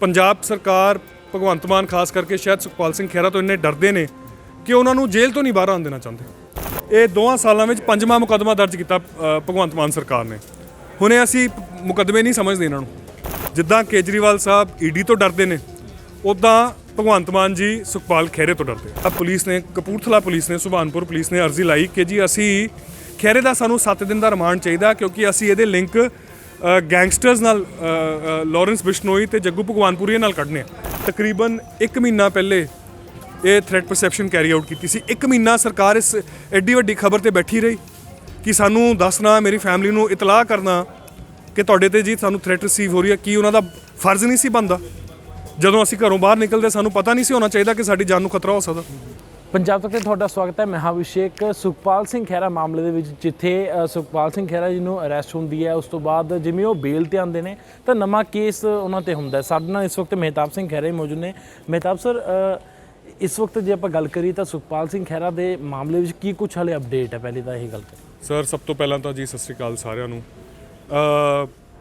ਪੰਜਾਬ ਸਰਕਾਰ ਭਗਵੰਤ ਮਾਨ ਖਾਸ ਕਰਕੇ ਸ਼ਾਇਦ ਸੁਖਪਾਲ ਸਿੰਘ ਖਹਿਰਾ ਤੋਂ ਇੰਨੇ ਡਰਦੇ ਨੇ ਕਿ ਉਹਨਾਂ ਨੂੰ ਜੇਲ੍ਹ ਤੋਂ ਨਹੀਂ ਬਾਹਰ ਆਉਣ ਦੇਣਾ ਚਾਹੁੰਦੇ। ਇਹ ਦੋਹਾਂ ਸਾਲਾਂ ਵਿੱਚ ਪੰਜਵਾਂ ਮੁਕੱਦਮਾ ਦਰਜ ਕੀਤਾ ਅ, ਭਗਵੰਤ ਮਾਨ ਸਰਕਾਰ ਨੇ। ਹੁਣੇ ਅਸੀਂ ਮੁਕੱਦਮੇ ਨਹੀਂ ਸਮਝਦੇ ਇਹਨਾਂ ਨੂੰ। ਜਿੱਦਾਂ ਕੇਜਰੀਵਾਲ ਸਾਹਿਬ ਈਡੀ ਤੋਂ ਡਰਦੇ ਨੇ ਉਦਾਂ ਭਗਵੰਤ ਮਾਨ ਜੀ ਸੁਖਪਾਲ ਖਹਿਰੇ ਤੋਂ ਡਰਦੇ ਆ। ਪੁਲਿਸ ਨੇ ਕਪੂਰਥਲਾ ਪੁਲਿਸ ਨੇ ਸੁਭਾਨਪੁਰ ਪੁਲਿਸ ਨੇ ਅਰਜ਼ੀ ਲਾਈ ਕਿ ਜੀ ਅਸੀਂ ਖਹਿਰੇ ਦਾ ਸਾਨੂੰ 7 ਦਿਨ ਦਾ ਰਿਮਾਂਡ ਚਾਹੀਦਾ ਕਿਉਂਕਿ ਅਸੀਂ ਇਹਦੇ ਲਿੰਕ ਗੈਂਗਸਟਰਸ ਨਾਲ ਅ, ਲਾਰੈਂਸ ਬਿਸ਼ਨੋਈ ਤੇ ਜੱਗੂ ਭਗਵਾਨਪੁਰੀਏ ਨਾਲ ਕੱਢਨੇ ਆ। ਤਕਰੀਬਨ 1 ਮਹੀਨਾ ਪਹਿਲੇ ਇਹ ਥ੍ਰੈਟ ਪਰਸੈਪਸ਼ਨ ਕੈਰੀ ਆਊਟ ਕੀਤੀ ਸੀ। 1 ਮਹੀਨਾ ਸਰਕਾਰ ਇਸ ਐਡੀ ਵੱਡੀ ਖਬਰ ਤੇ ਬੈਠੀ ਰਹੀ ਕਿ ਸਾਨੂੰ ਦੱਸਣਾ ਮੇਰੀ ਫੈਮਿਲੀ ਨੂੰ ਇਤਲਾਹ ਕਰਨਾ ਕਿ ਤੁਹਾਡੇ ਤੇ ਜੀ ਸਾਨੂੰ ਥ੍ਰੈਟ ਰਿਸੀਵ ਹੋ ਰਹੀ ਹੈ ਕੀ ਉਹਨਾਂ ਦਾ ਫਰਜ਼ ਨਹੀਂ ਸੀ ਬਣਦਾ? ਜਦੋਂ ਅਸੀਂ ਘਰੋਂ ਬਾਹਰ ਨਿਕਲਦੇ ਸਾਨੂੰ ਪਤਾ ਨਹੀਂ ਸੀ ਹੋਣਾ ਚਾਹੀਦਾ ਕਿ ਸਾਡੀ ਜਾਨ ਨੂੰ ਖਤਰਾ ਹੋ ਸਕਦਾ। ਪੰਜਾਬ ਤੱਕ ਤੇ ਤੁਹਾਡਾ ਸਵਾਗਤ ਹੈ। ਮੈਂ ਹਾਂ ਅਭਿਸ਼ੇਕ। ਸੁਖਪਾਲ ਸਿੰਘ ਖਹਿਰਾ ਮਾਮਲੇ ਦੇ ਵਿੱਚ ਜਿੱਥੇ ਸੁਖਪਾਲ ਸਿੰਘ ਖਹਿਰਾ ਜੀ ਨੂੰ ਅਰੈਸਟ ਹੁੰਦੀ ਹੈ, ਉਸ ਤੋਂ ਬਾਅਦ ਜਿਵੇਂ ਉਹ ਬੇਲ ਤੇ ਆਉਂਦੇ ਨੇ, ਤਾਂ ਨਵਾਂ ਕੇਸ ਉਹਨਾਂ ਤੇ ਹੁੰਦਾ ਸਾਡੇ ਨਾਲ ਇਸ ਵਕਤ ਮਹਿਤਾਬ ਸਿੰਘ ਖਹਿਰਾ ਹੀ ਮੌਜੂਦ ਨੇ। ਮਹਿਤਾਬ ਸਰ ਇਸ ਵਕਤ ਜੇ ਆਪਾਂ ਗੱਲ ਕਰੀਏ ਤਾਂ ਸੁਖਪਾਲ ਸਿੰਘ ਖਹਿਰਾ ਦੇ ਮਾਮਲੇ ਵਿੱਚ ਕੀ ਕੁਝ ਹਲੇ ਅਪਡੇਟ ਹੈ? ਪਹਿਲੇ ਤਾਂ ਇਹ ਗੱਲ ਕਰੀਏ ਸਰ, ਸਭ ਤੋਂ ਪਹਿਲਾਂ ਤਾਂ ਜੀ ਸਤਿ ਸ੍ਰੀ ਅਕਾਲ ਸਾਰਿਆਂ ਨੂੰ।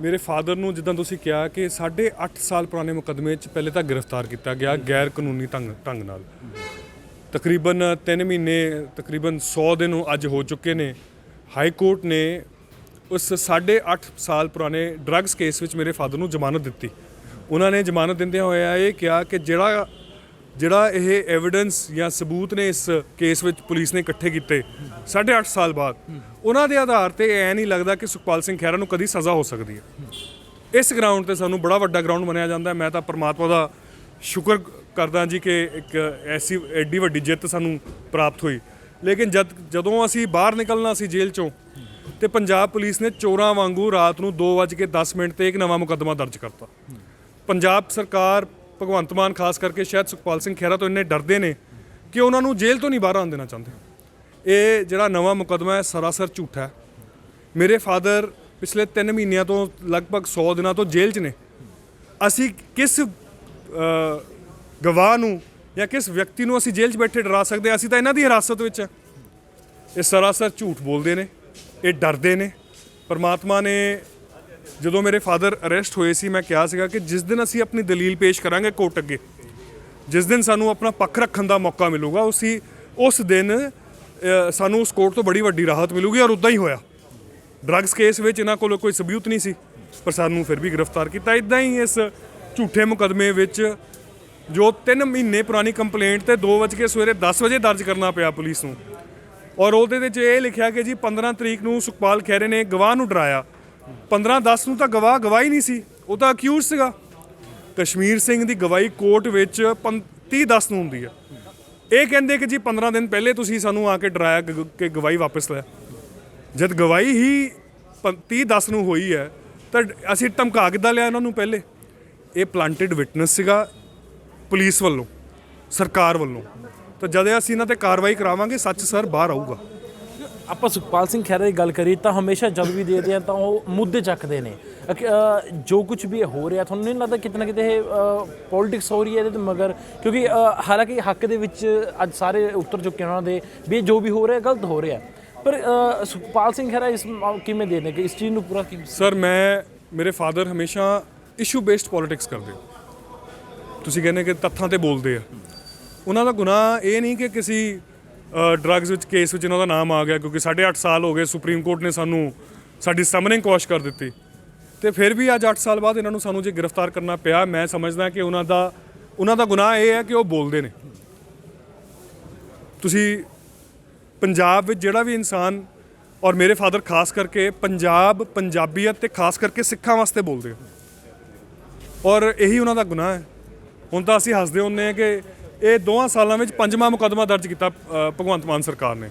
ਮੇਰੇ ਫਾਦਰ ਨੂੰ ਜਿੱਦਾਂ ਤੁਸੀਂ ਕਿਹਾ ਕਿ 8.5 ਸਾਲ ਪੁਰਾਣੇ ਮੁਕੱਦਮੇ 'ਚ ਪਹਿਲੇ ਤਾਂ ਗ੍ਰਿਫਤਾਰ ਕੀਤਾ ਗਿਆ ਗੈਰ ਕਾਨੂੰਨੀ ਢੰਗ ਢੰਗ ਨਾਲ। ਤਕਰੀਬਨ 3 ਮਹੀਨੇ, ਤਕਰੀਬਨ 100 ਦਿਨ ਅੱਜ ਹੋ ਚੁੱਕੇ ਨੇ। ਹਾਈ ਕੋਰਟ ਨੇ ਉਸ 8.5 ਸਾਲ ਪੁਰਾਣੇ ਡਰੱਗਸ ਕੇਸ ਵਿੱਚ ਮੇਰੇ ਫਾਦਰ ਨੂੰ ਜ਼ਮਾਨਤ ਦਿੱਤੀ। ਉਹਨਾਂ ਨੇ ਜ਼ਮਾਨਤ ਦਿੰਦਿਆਂ ਹੋਇਆ ਇਹ ਕਿਹਾ ਕਿ ਜਿਹੜਾ ਜਿਹੜਾ ਇਹ ਐਵੀਡੈਂਸ ਜਾਂ ਸਬੂਤ ਨੇ ਇਸ ਕੇਸ ਵਿੱਚ ਪੁਲਿਸ ਨੇ ਇਕੱਠੇ ਕੀਤੇ 8.5 ਸਾਲ ਬਾਅਦ, ਉਹਨਾਂ ਦੇ ਆਧਾਰ ਤੇ ਐ ਨਹੀਂ ਲੱਗਦਾ ਕਿ ਸੁਖਪਾਲ ਸਿੰਘ ਖਹਿਰਾ ਨੂੰ ਕਦੀ ਸਜ਼ਾ ਹੋ ਸਕਦੀ ਹੈ। ਇਸ ਗਰਾਊਂਡ ਤੇ ਸਾਨੂੰ ਬੜਾ ਵੱਡਾ ਗਰਾਊਂਡ ਮੰਨਿਆ ਜਾਂਦਾ ਮੈਂ ਤਾਂ ਪਰਮਾਤਮਾ ਦਾ ਸ਼ੁਕਰ ਕਰਦਾ ਜੀ ਕਿ ਇੱਕ ਐਸੀ ਐਡੀ ਵੱਡੀ ਜਿੱਤ ਸਾਨੂੰ ਪ੍ਰਾਪਤ ਹੋਈ। ਲੇਕਿਨ ਜਦ ਜਦੋਂ ਅਸੀਂ ਬਾਹਰ ਨਿਕਲਣਾ ਸੀ ਜੇਲ੍ਹ ਚੋਂ ਤੇ ਪੰਜਾਬ ਪੁਲਿਸ ਨੇ ਚੋਰਾਂ ਵਾਂਗੂ ਰਾਤ ਨੂੰ 2:10 ਮਿੰਟ ਤੇ ਇੱਕ ਨਵਾਂ ਮੁਕੱਦਮਾ ਦਰਜ ਕਰਤਾ। ਪੰਜਾਬ ਸਰਕਾਰ, ਭਗਵੰਤ ਮਾਨ ਖਾਸ ਕਰਕੇ ਸ਼ਾਇਦ ਸੁਖਪਾਲ ਸਿੰਘ ਖਹਿਰਾ ਤੋਂ ਇੰਨੇ ਡਰਦੇ ਨੇ ਕਿ ਉਹਨਾਂ ਨੂੰ ਜੇਲ੍ਹ ਤੋਂ ਨਹੀਂ ਬਾਹਰ ਆਉਣ ਦੇਣਾ ਚਾਹੁੰਦੇ। ਇਹ ਜਿਹੜਾ ਨਵਾਂ ਮੁਕੱਦਮਾ ਹੈ ਸਰਾਸਰ ਝੂਠਾ ਹੈ। ਮੇਰੇ ਫਾਦਰ ਪਿਛਲੇ 3 ਮਹੀਨਿਆਂ ਤੋਂ ਲਗਭਗ 100 ਦਿਨਾਂ ਤੋਂ ਜੇਲ੍ਹ 'ਚ ਨੇ। ਅਸੀਂ ਕਿਸ ਗਵਾਹ ਨੂੰ ਜਾਂ ਕਿਸ ਵਿਅਕਤੀ ਨੂੰ ਅਸੀਂ ਜੇਲ੍ਹ 'ਚ ਬੈਠੇ ਡਰਾ ਸਕਦੇ ਹਾਂ? ਅਸੀਂ ਤਾਂ ਇਹਨਾਂ ਦੀ ਹਿਰਾਸਤ ਵਿੱਚ ਹੈ। ਇਹ ਸਰਾਸਰ ਝੂਠ ਬੋਲਦੇ ਨੇ, ਇਹ ਡਰਦੇ ਨੇ। ਪਰਮਾਤਮਾ ਨੇ ਜਦੋਂ ਮੇਰੇ ਫਾਦਰ ਅਰੈਸਟ ਹੋਏ ਸੀ, ਮੈਂ ਕਿਹਾ ਸੀਗਾ ਕਿ ਜਿਸ ਦਿਨ ਅਸੀਂ ਆਪਣੀ ਦਲੀਲ ਪੇਸ਼ ਕਰਾਂਗੇ ਕੋਰਟ ਅੱਗੇ, ਜਿਸ ਦਿਨ ਸਾਨੂੰ ਆਪਣਾ ਪੱਖ ਰੱਖਣ ਦਾ ਮੌਕਾ ਮਿਲੂਗਾ, ਉਸੀ, ਉਸ ਦਿਨ ਸਾਨੂੰ ਉਸ ਕੋਰਟ ਤੋਂ ਬੜੀ ਵੱਡੀ ਰਾਹਤ ਮਿਲੂਗੀ ਔਰ ਉਦਾਂ ਹੀ ਹੋਇਆ। ਡਰੱਗਸ ਕੇਸ ਵਿੱਚ ਇਹਨਾਂ ਕੋਲ ਕੋਈ ਸਬੂਤ ਨਹੀਂ ਸੀ, ਪਰ ਸਾਨੂੰ ਫਿਰ ਵੀ ਗ੍ਰਿਫਤਾਰ ਕੀਤਾ। ਇਦਾਂ ਹੀ ਇਸ ਝੂਠੇ ਮੁਕਦਮੇ ਵਿੱਚ ਜੋ 3 ਮਹੀਨੇ ਪੁਰਾਣੀ ਕੰਪਲੇਂਟ ਤੇ 2 ਵਜੇ ਸਵੇਰੇ 10 ਵਜੇ ਦਰਜ ਕਰਨਾ ਪਿਆ ਪੁਲਿਸ ਨੂੰ। ਔਰ ਉਹਦੇ ਵਿੱਚ ਇਹ ਲਿਖਿਆ ਕਿ ਜੀ 15 ਤਰੀਕ ਨੂੰ ਸੁਖਪਾਲ ਖਹਿਰੇ ਨੇ ਗਵਾਹ ਨੂੰ ਡਰਾਇਆ। 15 10 ਨੂੰ ਤਾਂ ਗਵਾਹ ਗਵਾਹੀ ਨਹੀਂ ਸੀ, ਉਹ ਤਾਂ ਅਕਿਊਜ਼ ਸੀਗਾ। ਕਸ਼ਮੀਰ ਸਿੰਘ ਦੀ ਗਵਾਹੀ ਕੋਰਟ ਵਿੱਚ 30 10 ਨੂੰ ਹੁੰਦੀ ਹੈ ਇਹ ਕਹਿੰਦੇ ਕਿ ਜੀ 15 ਦਿਨ ਪਹਿਲੇ ਤੁਸੀਂ ਸਾਨੂੰ ਆ ਕੇ ਡਰਾਇਆ ਗ- ਕਿ ਗਵਾਹੀ ਵਾਪਸ ਲੈ ਜਦ ਗਵਾਹੀ ਹੀ 30 10 ਨੂੰ ਹੋਈ ਹੈ, ਤਾਂ ਅਸੀਂ ਧਮਕਾ ਕਿੱਦਾਂ ਲਿਆ ਇਹਨਾਂ ਨੂੰ ਪਹਿਲੇ? ਇਹ ਪਲਾਂਟਡ ਵਿਟਨੈਸ ਸੀਗਾ ਪੁਲਿਸ ਵੱਲੋਂ ਸਰਕਾਰ ਵੱਲੋਂ। ਤਾਂ ਜਦ ਅਸੀਂ ਇਹਨਾਂ ਤੇ ਕਾਰਵਾਈ ਕਰਾਵਾਂਗੇ ਸੱਚ ਸਰ ਬਾਹਰ ਆਊਗਾ। ਆਪਾਂ ਸੁਖਪਾਲ ਸਿੰਘ ਖਹਿਰਾ ਦੀ ਗੱਲ ਕਰੀਏ ਤਾਂ ਹਮੇਸ਼ਾ ਜਦ ਵੀ ਦੇਖਦੇ ਆ ਤਾਂ ਉਹ ਮੁੱਦੇ ਚੱਕਦੇ ਨੇ। ਅਕ- ਅ, ਜੋ ਕੁਝ ਵੀ ਹੋ ਰਿਹਾ ਤੁਹਾਨੂੰ ਨਹੀਂ ਲੱਗਦਾ ਕਿਤੇ ਨਾ ਕਿਤੇ ਇਹ ਪੋਲਿਟਿਕਸ ਹੋ ਰਹੀ ਹੈ ਇਹਦੇ ਤੇ ਮਗਰ? ਕਿਉਂਕਿ ਅ, ਹਾਲਾਂਕਿ ਹੱਕ ਦੇ ਵਿੱਚ ਅੱਜ ਸਾਰੇ ਉੱਤਰ ਚੁੱਕੇ ਉਹਨਾਂ ਦੇ ਵੀ ਇਹ ਜੋ ਵੀ ਹੋ ਰਿਹਾ ਗਲਤ ਹੋ ਰਿਹਾ। ਪਰ ਅ, ਸੁਖਪਾਲ ਸਿੰਘ ਖਹਿਰਾ ਇਸ ਮ- ਕਿਵੇਂ ਦੇ ਨੇ? ਕਿ ਇਸ ਚੀਜ਼ ਨੂੰ ਪੂਰਾ ਕਿਵੇਂ ਸਰ ਮੈਂ ਮੇਰੇ ਫਾਦਰ ਹਮੇਸ਼ਾ ਇਸ਼ੂ ਬੇਸਡ ਪੋਲਿਟਿਕਸ ਕਰਦੇ ਤੁਸੀਂ ਕਹਿੰਦੇ ਕਿ ਤੱਥਾਂ ਤੇ ਬੋਲਦੇ ਆ। ਉਹਨਾਂ ਦਾ ਗੁਨਾਹ ਇਹ ਨਹੀਂ ਕਿ ਕਿਸੇ ਡਰੱਗਸ ਵਿੱਚ ਕੇਸ ਵਿੱਚ ਇਹਨਾਂ ਦਾ ਨਾਮ ਆ ਗਿਆ, ਕਿਉਂਕਿ 8.5 ਸਾਲ ਹੋ ਗਏ ਸੁਪਰੀਮ ਕੋਰਟ ਨੇ ਸਾਨੂੰ, ਸਾਡੀ ਸਮਨਿੰਗ ਕੁਐਸ਼ ਕਰ ਦਿੱਤੀ। ਤੇ ਫਿਰ ਵੀ ਅੱਜ 8 ਸਾਲ ਬਾਅਦ ਇਹਨਾਂ ਨੂੰ ਸਾਨੂੰ ਜੇ ਗ੍ਰਿਫਤਾਰ ਕਰਨਾ ਪਿਆ, ਮੈਂ ਸਮਝਦਾ ਕਿ ਉਹਨਾਂ ਦਾ ਉਹਨਾਂ ਦਾ ਗੁਨਾਹ ਇਹ ਹੈ ਕਿ ਉਹ ਬੋਲਦੇ ਨੇ। ਤੁਸੀਂ ਪੰਜਾਬ ਵਿੱਚ ਜਿਹੜਾ ਵੀ ਇਨਸਾਨ ਔਰ ਮੇਰੇ ਫਾਦਰ ਖਾਸ ਕਰਕੇ ਪੰਜਾਬ, ਪੰਜਾਬੀਅਤ ਤੇ ਖਾਸ ਕਰਕੇ ਸਿੱਖਾਂ ਵਾਸਤੇ ਬੋਲਦੇ ਆ। ਔਰ ਇਹੀ ਉਹਨਾਂ ਦਾ ਗੁਨਾਹ ਹੈ। ਹੁਣ ਤਾਂ ਅਸੀਂ ਹੱਸਦੇ ਹੁੰਨੇ ਆ ਕਿ ਇਹ ਦੋਹਾਂ ਸਾਲਾਂ ਵਿੱਚ ਪੰਜਵਾਂ ਮੁਕੱਦਮਾ ਦਰਜ ਕੀਤਾ ਭਗਵੰਤ ਮਾਨ ਸਰਕਾਰ ਨੇ।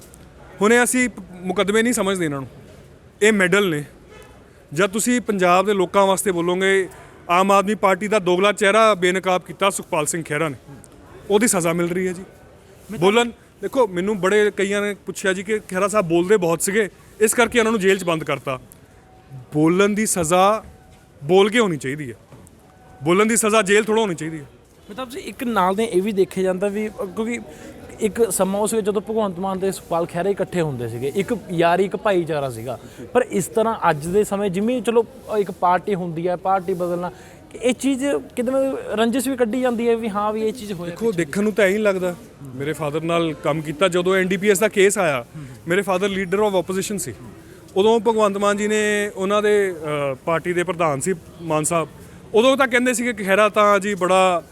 ਹੁਣੇ ਅਸੀਂ ਮੁਕੱਦਮੇ ਨਹੀਂ ਸਮਝਦੇ ਇਹਨਾਂ ਨੂੰ। ਇਹ ਮੈਡਲ ਨੇ। ਜਦ ਤੁਸੀਂ ਪੰਜਾਬ ਦੇ ਲੋਕਾਂ ਵਾਸਤੇ ਬੋਲੋਗੇ ਆਮ ਆਦਮੀ ਪਾਰਟੀ ਦਾ ਦੋਗਲਾ ਚਿਹਰਾ ਬੇਨਕਾਬ ਕੀਤਾ ਸੁਖਪਾਲ ਸਿੰਘ ਖਹਿਰਾ ਨੇ। ਉਹਦੀ ਸਜ਼ਾ ਮਿਲ ਰਹੀ ਹੈ ਜੀ। ਬੋਲਣ ਦੇਖੋ ਮੈਨੂੰ ਬੜੇ ਕਈਆਂ ਨੇ ਪੁੱਛਿਆ ਜੀ ਕਿ ਖਹਿਰਾ ਸਾਹਿਬ ਬੋਲਦੇ ਬਹੁਤ ਸੀਗੇ ਇਸ ਕਰਕੇ ਉਹਨਾਂ ਨੂੰ ਜੇਲ੍ਹ 'ਚ ਬੰਦ ਕਰਤਾ। ਬੋਲਣ ਦੀ ਸਜ਼ਾ ਬੋਲ ਕੇ ਹੋਣੀ ਚਾਹੀਦੀ ਹੈ। ਬੋਲਣ ਦੀ ਸਜ਼ਾ ਜੇਲ੍ਹ ਥੋੜਾ ਹੋਣੀ ਚਾਹੀਦੀ ਹੈ। ਮਤਲਬ ਜੀ ਇੱਕ ਨਾਲ ਦੇ ਇਹ ਵੀ ਦੇਖਿਆ ਜਾਂਦਾ ਵੀ ਕਿਉਂਕਿ ਇੱਕ ਸਮਾਂ ਉਸ ਵਿੱਚ ਜਦੋਂ ਭਗਵੰਤ ਮਾਨ ਤੇ ਸੁਖਪਾਲ ਖਹਿਰਾ ਇਕੱਠੇ ਹੁੰਦੇ ਸੀਗੇ ਇੱਕ ਯਾਰੀ ਇੱਕ ਭਾਈਚਾਰਾ ਸੀਗਾ। ਪਰ ਇਸ ਤਰ੍ਹਾਂ ਅੱਜ ਦੇ ਸਮੇਂ ਜਿਵੇਂ ਚਲੋ ਇੱਕ ਪਾਰਟੀ ਹੁੰਦੀ ਹੈ ਪਾਰਟੀ ਬਦਲਣਾ ਇਹ ਚੀਜ਼ ਨਾ ਰੰਜਿਸ਼ ਵੀ ਕੱਢੀ ਜਾਂਦੀ ਹੈ ਵੀ ਹਾਂ ਵੀ ਇਹ ਚੀਜ਼ ਹੋਇਆ ਦੇਖੋ ਦੇਖਣ ਨੂੰ ਤਾਂ ਐਂ ਲੱਗਦਾ। ਮੇਰੇ ਫਾਦਰ ਨਾਲ ਕੰਮ ਕੀਤਾ ਜਦੋਂ ਐਨਡੀਪੀਐਸ ਦਾ ਕੇਸ ਆਇਆ ਮੇਰੇ ਫਾਦਰ ਲੀਡਰ ਆਫ ਆਪੋਜੀਸ਼ਨ ਸੀ। ਉਦੋਂ ਭਗਵੰਤ ਮਾਨ ਜੀ ਨੇ ਉਹਨਾਂ ਦੇ ਪਾਰਟੀ ਦੇ ਪ੍ਰਧਾਨ ਸੀ ਮਾਨ ਸਾਹਿਬ। ਉਦੋਂ ਤਾਂ ਕਹਿੰਦੇ ਸੀ ਕਿ ਖਹਿਰਾ ਤਾਂ ਜੀ ਬੜਾ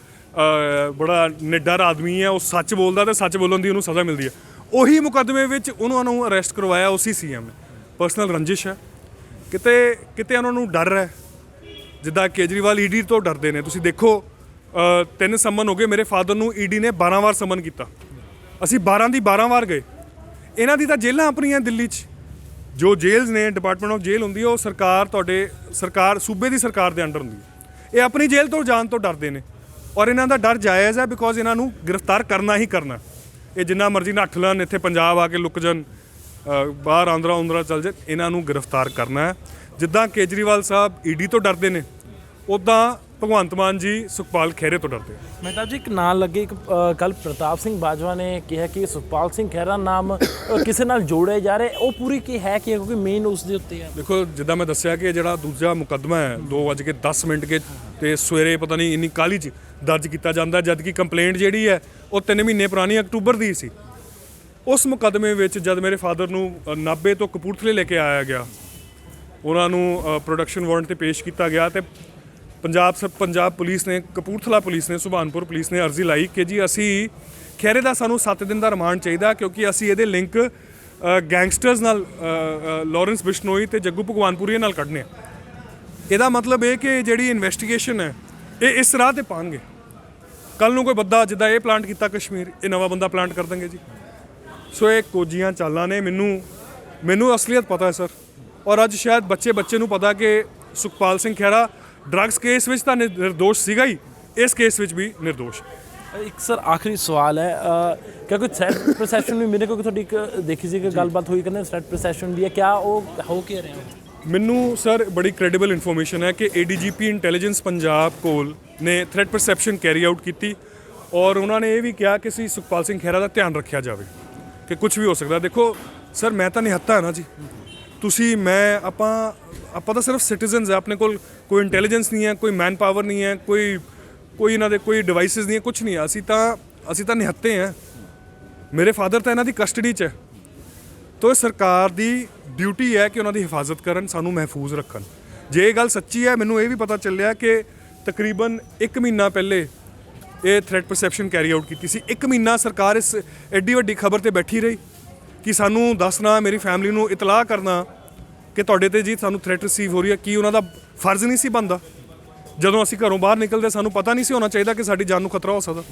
ਬੜਾ ਨਿੱਡਰ ਆਦਮੀ ਹੈ, ਉਹ ਸੱਚ ਬੋਲਦਾ ਤੇ ਸੱਚ ਬੋਲਣ ਦੀ ਉਹਨੂੰ ਸਜ਼ਾ ਮਿਲਦੀ ਹੈ। ਉਹੀ ਮੁਕੱਦਮੇ ਵਿੱਚ ਉਹਨਾਂ ਨੂੰ ਅਰੈਸਟ ਕਰਵਾਇਆ ਉਸੇ ਸੀਐਮ ਨੇ ਪਰਸਨਲ ਰੰਜਿਸ਼ ਹੈ। ਕਿਤੇ ਕਿਤੇ ਉਹਨਾਂ ਨੂੰ ਡਰ ਹੈ। ਜਿੱਦਾਂ ਕੇਜਰੀਵਾਲ ਈਡੀ ਤੋਂ ਡਰਦੇ ਨੇ। ਤੁਸੀਂ ਦੇਖੋ ਤਿੰਨ ਸਮਨ ਹੋ ਗਏ। ਮੇਰੇ ਫਾਦਰ ਨੂੰ ਈਡੀ ਨੇ 12 ਵਾਰ ਸਮਨ ਕੀਤਾ। ਅਸੀਂ 12 ਦੀ 12 ਵਾਰ ਗਏ। ਇਹਨਾਂ ਦੀ ਤਾਂ ਜੇਲ੍ਹਾਂ ਆਪਣੀਆਂ ਦਿੱਲੀ 'ਚ। ਜੋ ਜੇਲ੍ਹ ਨੇ ਡਿਪਾਰਟਮੈਂਟ ਆਫ ਜੇਲ੍ਹ ਹੁੰਦੀ ਹੈ, ਉਹ ਸਰਕਾਰ ਤੁਹਾਡੇ, ਸਰਕਾਰ, ਸੂਬੇ ਦੀ ਸਰਕਾਰ ਦੇ ਅੰਡਰ ਹੁੰਦੀ ਹੈ। ਇਹ ਆਪਣੀ ਜੇਲ੍ਹ ਤੋਂ ਜਾਣ ਤੋਂ ਡਰਦੇ ਨੇ। ਔਰ ਇਹਨਾਂ ਦਾ ਡਰ ਜਾਇਜ਼ ਹੈ ਬਿਕੋਜ਼ ਇਹਨਾਂ ਨੂੰ ਗ੍ਰਿਫਤਾਰ ਕਰਨਾ ਹੀ ਕਰਨਾ। ਇਹ ਜਿੰਨਾ ਮਰਜ਼ੀ ਨੱਠ ਲੈਣ, ਇੱਥੇ ਪੰਜਾਬ ਆ ਕੇ ਲੁਕ ਜਾਣ ਬਾਹਰ ਆਂਧਰਾ ਉਂਧਰਾ ਚੱਲ ਜਾਣ, ਇਹਨਾਂ ਨੂੰ ਗ੍ਰਿਫਤਾਰ ਕਰਨਾ ਹੈ। ਜਿੱਦਾਂ ਕੇਜਰੀਵਾਲ ਸਾਹਿਬ ਈਡੀ ਤੋਂ ਡਰਦੇ ਨੇ ਉਦਾਂ ਭਗਵੰਤ ਮਾਨ ਜੀ ਸੁਖਪਾਲ ਖਹਿਰੇ ਤੋਂ ਡਰਦੇ ਆ। ਮਹਿਤਾਬ ਜੀ ਇੱਕ ਨਾਂ ਲੱਗੇ ਇੱਕ ਕੱਲ ਪ੍ਰਤਾਪ ਸਿੰਘ ਬਾਜਵਾ ਨੇ ਕਿਹਾ ਕਿ ਸੁਖਪਾਲ ਸਿੰਘ ਖਹਿਰਾ ਨਾਮ ਕਿਸੇ ਨਾਲ ਜੋੜਿਆ ਜਾ ਰਿਹਾ। ਉਹ ਪੂਰੀ ਕੀ ਹੈ ਕਿ ਕਿਉਂਕਿ ਮੇਨ ਉਸ ਦੇ ਉੱਤੇ ਹੈ ਦੇਖੋ ਜਿੱਦਾਂ ਮੈਂ ਦੱਸਿਆ ਕਿ ਜਿਹੜਾ ਦੂਜਾ ਮੁਕੱਦਮਾ ਹੈ 2:10 ਮਿੰਟ ਕੇ ਤੇ ਸਵੇਰੇ ਪਤਾ ਨਹੀਂ ਇੰਨੀ ਕਾਲੀ ਚ ਦਰਜ ਕੀਤਾ ਜਾਂਦਾ ਜਦ ਕਿ ਕੰਪਲੇਂਟ ਜਿਹੜੀ ਹੈ ਉਹ 3 ਮਹੀਨੇ ਪੁਰਾਣੀ ਅਕਤੂਬਰ ਦੀ ਸੀ। ਉਸ ਮੁਕੱਦਮੇ ਵਿੱਚ ਜਦ ਮੇਰੇ ਫਾਦਰ ਨੂੰ ਨਾਭੇ ਤੋਂ ਕਪੂਰਥਲੇ ਲੈ ਕੇ ਆਇਆ ਗਿਆ ਉਹਨਾਂ ਨੂੰ ਪ੍ਰੋਡਕਸ਼ਨ ਵਾਰੰਟ ਤੇ ਪੇਸ਼ ਕੀਤਾ ਗਿਆ ਤੇ ਪੰਜਾਬ ਸ ਪੰਜਾਬ ਪੁਲਿਸ ਨੇ ਕਪੂਰਥਲਾ ਪੁਲਿਸ ਨੇ ਸੁਭਾਨਪੁਰ ਪੁਲਿਸ ਨੇ ਅਰਜ਼ੀ ਲਾਈ ਕਿ ਜੀ ਅਸੀਂ ਖਹਿਰੇ ਦਾ ਸਾਨੂੰ 7 ਦਿਨ ਦਾ ਰਿਮਾਂਡ ਚਾਹੀਦਾ ਕਿਉਂਕਿ ਅਸੀਂ ਇਹਦੇ ਲਿੰਕ ਗੈਂਗਸਟਰਸ ਨਾਲ ਅ, ਲਾਰੈਂਸ ਬਿਸ਼ਨੋਈ ਤੇ ਜੱਗੂ ਭਗਵਾਨਪੁਰੀਆ ਨਾਲ ਕੱਢਨੇ ਆ। ਇਹਦਾ ਮਤਲਬ ਇਹ ਕਿ ਜਿਹੜੀ ਇਨਵੈਸਟੀਗੇਸ਼ਨ ਹੈ ਇਹ ਇਸ ਰਾਹ ਤੇ ਪਾਣਗੇ। ਕੱਲ ਨੂੰ ਕੋਈ ਬੰਦਾ ਜਿੱਦਾਂ ਇਹ ਪਲਾਂਟ ਕੀਤਾ ਕਸ਼ਮੀਰ ਇਹ ਨਵਾਂ ਬੰਦਾ ਪਲਾਂਟ ਕਰ ਦਾਂਗੇ ਜੀ। ਸੋ ਇਹ ਕੋਜੀਆਂ ਚਾਲਾਂ ਨੇ ਮੈਨੂੰ ਮੈਨੂੰ ਅਸਲੀਅਤ ਪਤਾ ਹੈ ਸਰ। ਔਰ ਅੱਜ ਸ਼ਾਇਦ ਬੱਚੇ ਬੱਚੇ ਨੂੰ ਪਤਾ ਕਿ ਸੁਖਪਾਲ ਸਿੰਘ ਖਹਿਰਾ ਡਰੱਗਸ ਕੇਸ ਵਿੱਚ ਤਾਂ ਨਿਰ- ਨਿਰਦੋਸ਼ ਸੀਗਾ ਹੀ ਇਸ ਕੇਸ ਵਿੱਚ ਵੀ ਨਿਰਦੋਸ਼। ਹੈ। ਇੱਕ ਸਰ ਆਖਰੀ ਸਵਾਲ ਹੈ ਕੋਈ ਥ੍ਰੈਟ ਪ੍ਰੋਸੈਸ਼ਨ ਵੀ ਮੇਰੇ ਕੋਲ ਤੁਹਾਡੀ ਇੱਕ ਦੇਖੀ ਸੀ ਕਿ ਗੱਲਬਾਤ ਹੋਈ ਕਹਿੰਦੇ ਥ੍ਰੈਟ ਪ੍ਰੋਸੈਸ਼ਨ ਵੀ ਹੈ। ਕਿਆ ਉਹ ਹੋ ਕੀ ਰਿਹਾ ਉਹ ਮੈਨੂੰ ਸਰ ਬੜੀ ਕ੍ਰੈਡੀਬਲ ਇਨਫੋਰਮੇਸ਼ਨ ਹੈ ਕਿ ਏਡੀਜੀਪੀ ਇੰਟੈਲੀਜੈਂਸ ਪੰਜਾਬ ਕੋਲ ਨੇ ਥ੍ਰੈਟ ਪਰਸੈਪਸ਼ਨ ਕੈਰੀ ਆਊਟ ਕੀਤੀ ਔਰ ਉਹਨਾਂ ਨੇ ਇਹ ਵੀ ਕਿਹਾ ਕਿ ਸੀ ਸੁਖਪਾਲ ਸਿੰਘ ਖਹਿਰਾ ਦਾ ਧਿਆਨ ਰੱਖਿਆ ਜਾਵੇ ਕਿ ਕੁਝ ਵੀ ਹੋ ਸਕਦਾ। ਦੇਖੋ ਸਰ ਮੈਂ ਤਾਂ ਨਿਹੱਤਾ ਹਾਂ ਨਾ ਜੀ। ਤੁਸੀਂ, ਮੈਂ, ਆਪਾਂ ਆਪਾਂ ਤਾਂ ਸਿਰਫ ਸਿਟੀਜ਼ਨਸ ਹੈ ਆਪਣੇ ਕੋਲ ਕੋਈ ਇੰਟੈਲੀਜੈਂਸ ਨਹੀਂ ਹੈ, ਕੋਈ ਮੈਨ ਪਾਵਰ ਨਹੀਂ ਹੈ, ਕੋਈ ਕੋਈ ਇਹਨਾਂ ਦੇ ਕੋਈ ਡਿਵਾਈਸਸ ਨਹੀਂ ਹੈ ਕੁਝ ਨਹੀਂ ਹੈ। ਅਸੀਂ ਤਾਂ ਅਸੀਂ ਤਾਂ ਨਿਹੱਤੇ ਹਾਂ। ਮੇਰੇ ਫਾਦਰ ਤਾਂ ਇਹਨਾਂ ਦੀ ਕਸਟਡੀ 'ਚ ਹੈ। ਤੋ ਇਹ ਸਰਕਾਰ ਦੀ ਡਿਊਟੀ ਹੈ ਕਿ ਉਹਨਾਂ ਦੀ ਹਿਫਾਜ਼ਤ ਕਰਨ, ਸਾਨੂੰ ਮਹਿਫੂਜ਼ ਰੱਖਣ। ਜੇ ਇਹ ਗੱਲ ਸੱਚੀ ਹੈ, ਮੈਨੂੰ ਇਹ ਵੀ ਪਤਾ ਚੱਲਿਆ ਕਿ ਤਕਰੀਬਨ 1 ਮਹੀਨਾ ਪਹਿਲੇ ਇਹ ਥ੍ਰੈਟ ਪਰਸੈਪਸ਼ਨ ਕੈਰੀ ਆਊਟ ਕੀਤੀ ਸੀ। 1 ਮਹੀਨਾ ਸਰਕਾਰ ਇਸ ਐਡੀ ਵੱਡੀ ਖਬਰ ਤੇ ਬੈਠੀ ਰਹੀ। ਕਿ ਸਾਨੂੰ ਦੱਸਣਾ, ਮੇਰੀ ਫੈਮਿਲੀ ਨੂੰ ਇਤਲਾਹ ਕਰਨਾ ਕਿ ਤੁਹਾਡੇ ਤੇ ਜੀ ਸਾਨੂੰ ਥ੍ਰੈਟ ਰਿਸੀਵ ਹੋ ਰਹੀ ਹੈ, ਕੀ ਉਹਨਾਂ ਦਾ ਫਰਜ਼ ਨਹੀਂ ਸੀ ਬੰਦਾ ਜਦੋਂ ਅਸੀਂ ਘਰੋਂ ਬਾਹਰ ਨਿਕਲਦੇ, ਸਾਨੂੰ ਪਤਾ ਨਹੀਂ ਸੀ ਹੋਣਾ ਚਾਹੀਦਾ ਕਿ ਸਾਡੀ ਜਾਨ ਨੂੰ ਖਤਰਾ ਹੋ ਸਕਦਾ।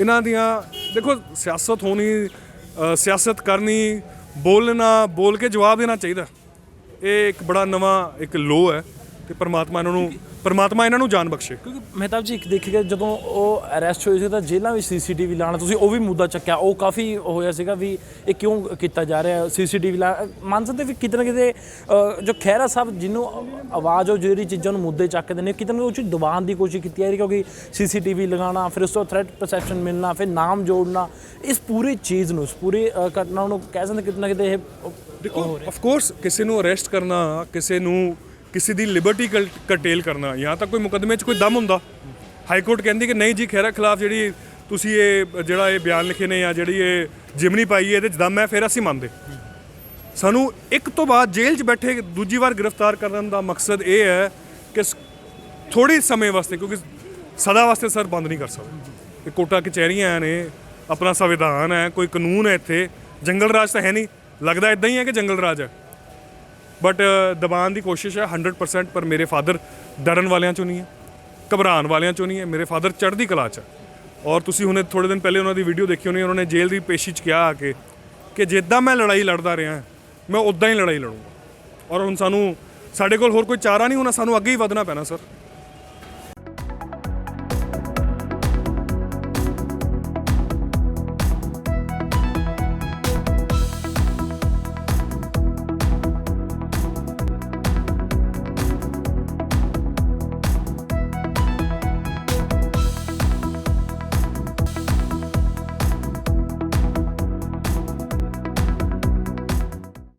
ਇਹਨਾਂ ਦੀਆਂ, ਦੇਖੋ, ਸਿਆਸਤ ਹੋਣੀ ਸਿਆਸਤ ਕਰਨੀ, ਬੋਲਣਾ, ਬੋਲ ਕੇ ਜਵਾਬ ਦੇਣਾ ਚਾਹੀਦਾ। ਇਹ ਇੱਕ ਬੜਾ ਨਵਾਂ ਇੱਕ ਲੋ ਹੈ। ਤੇ ਪਰਮਾਤਮਾ ਇਹਨਾਂ ਨੂੰ ਪਰਮਾਤਮਾ ਇਹਨਾਂ ਨੂੰ ਜਾਨ ਬਖਸ਼ੇ। ਕਿਉਂਕਿ ਮਹਿਤਾਬ ਜੀ ਇੱਕ ਦੇਖੀਏ ਜਦੋਂ ਉਹ ਅਰੈਸਟ ਹੋਏ ਸੀ ਤਾਂ ਜੇਲ੍ਹਾਂ ਵਿੱਚ ਸੀਸੀਟੀਵੀ ਲਾਣਾ ਤੁਸੀਂ ਉਹ ਵੀ ਮੁੱਦਾ ਚੱਕਿਆ। ਉਹ ਕਾਫੀ ਹੋਇਆ ਸੀਗਾ ਵੀ ਇਹ ਕਿਉਂ ਕੀਤਾ ਜਾ ਰਿਹਾ ਸੀਸੀਟੀਵੀ ਲਾ ਮੰਨ ਸਕਦੇ ਵੀ ਕਿਤੇ ਨਾ ਕਿਤੇ ਜੋ ਖਹਿਰਾ ਸਾਹਿਬ ਜਿਹਨੂੰ ਆਵਾਜ਼ ਉਹ ਜਿਹੜੀ ਚੀਜ਼ਾਂ ਨੂੰ ਮੁੱਦੇ ਚੱਕਦੇ ਨੇ ਕਿਤੇ ਨਾ ਉਹ ਚ ਦਬਾਉਣ ਦੀ ਕੋਸ਼ਿਸ਼ ਕੀਤੀ ਜਾ ਰਹੀ ਕਿਉਂਕਿ ਸੀਸੀਟੀਵੀ ਲਗਾਉਣਾ ਫਿਰ ਉਸ ਤੋਂ ਥ੍ਰੈਟ ਪਰਸੈਪਸ਼ਨ ਮਿਲਣਾ ਫਿਰ ਨਾਮ ਜੋੜਨਾ ਇਸ ਪੂਰੀ ਚੀਜ਼ ਨੂੰ ਇਸ ਪੂਰੀ ਘਟਨਾ ਨੂੰ ਕਹਿ ਸਕਦੇ ਕਿਤੇ ਨਾ ਕਿਤੇ ਇਹ ਦੇਖੋ ਆਫ ਕੋਰਸ ਕਿਸੇ ਨੂੰ ਅਰੈਸਟ ਕਰਨਾ ਕਿਸੇ ਨੂੰ ਕਿਸੇ ਦੀ ਲਿਬਰਟੀ ਕਟੇਲ ਕਰਨਾ, ਜਾਂ ਤਾਂ ਕੋਈ ਮੁਕਦਮੇ 'ਚ ਕੋਈ ਦਮ ਹੁੰਦਾ। ਹਾਈ ਕੋਰਟ ਕਹਿੰਦੀ ਕਿ ਨਹੀਂ ਜੀ ਖਹਿਰਾ ਖਿਲਾਫ ਜਿਹੜੀ ਤੁਸੀਂ ਇਹ, ਜਿਹੜਾ ਇਹ ਬਿਆਨ ਲਿਖੇ ਨੇ ਜਾਂ ਜਿਹੜੀ ਇਹ ਜਿਮਨੀ ਪਾਈ ਹੈ, ਇਹਦੇ 'ਚ ਦਮ ਹੈ, ਫਿਰ ਅਸੀਂ ਮੰਨਦੇ। ਸਾਨੂੰ ਇੱਕ ਤੋਂ ਬਾਅਦ ਜੇਲ੍ਹ 'ਚ ਬੈਠੇ ਦੂਜੀ ਵਾਰ ਗ੍ਰਿਫਤਾਰ ਕਰਨ ਦਾ ਮਕਸਦ ਇਹ ਹੈ ਕਿ ਥੋੜੀ ਸਮੇਂ ਵਾਸਤੇ, ਕਿਉਂਕਿ ਸਦਾ ਵਾਸਤੇ ਸਰ ਬੰਦ ਨਹੀਂ ਕਰ ਸਕਦੇ। ਇਹ ਕੋਟਾ ਕਚਹਿਰੀਆਂ ਨੇ, ਆਪਣਾ ਸੰਵਿਧਾਨ ਹੈ, ਕੋਈ ਕਾਨੂੰਨ ਹੈ ਇੱਥੇ। ਜੰਗਲ ਰਾਜ ਤਾਂ ਹੈ ਨਹੀਂ। ਲੱਗਦਾ ਇਦਾਂ ਹੀ ਹੈ ਕਿ ਜੰਗਲ ਰਾਜ ਹੈ। ਬਟ uh, ਦਬਾਉਣ ਦੀ ਕੋਸ਼ਿਸ਼ ਹੈ 100% ਪਰ ਮੇਰੇ ਫਾਦਰ ਡਰਨ ਵਾਲਿਆਂ ਚੋਂ ਨਹੀਂ ਹੈ, ਘਬਰਾਉਣ ਵਾਲਿਆਂ ਚੋਂ ਨਹੀਂ ਹੈ, ਮੇਰੇ ਫਾਦਰ ਚੜ੍ਹਦੀ ਕਲਾ 'ਚ ਔਰ ਤੁਸੀਂ ਹੁਣੇ ਥੋੜੇ ਦਿਨ ਪਹਿਲੇ ਉਹਨਾਂ ਦੀ ਵੀਡੀਓ ਦੇਖੀ ਹੋਣੀ, ਉਹਨਾਂ ਨੇ ਜੇਲ੍ਹ ਦੀ ਪੇਸ਼ੀ 'ਚ ਕਿਹਾ ਆ ਕੇ ਕਿ ਜਿੱਦਾਂ ਮੈਂ ਲੜਾਈ ਲੜਦਾ ਰਿਹਾ, ਮੈਂ ਉਦਾਂ ਹੀ ਲੜਾਈ ਲੜੂੰਗਾ। ਔਰ ਹੁਣ ਸਾਨੂੰ, ਸਾਡੇ ਕੋਲ ਹੋਰ ਕੋਈ ਚਾਰਾ ਨਹੀਂ, ਹੋਣਾ ਸਾਨੂੰ ਅੱਗੇ ਹੀ ਵਧਣਾ ਪੈਣਾ ਸਰ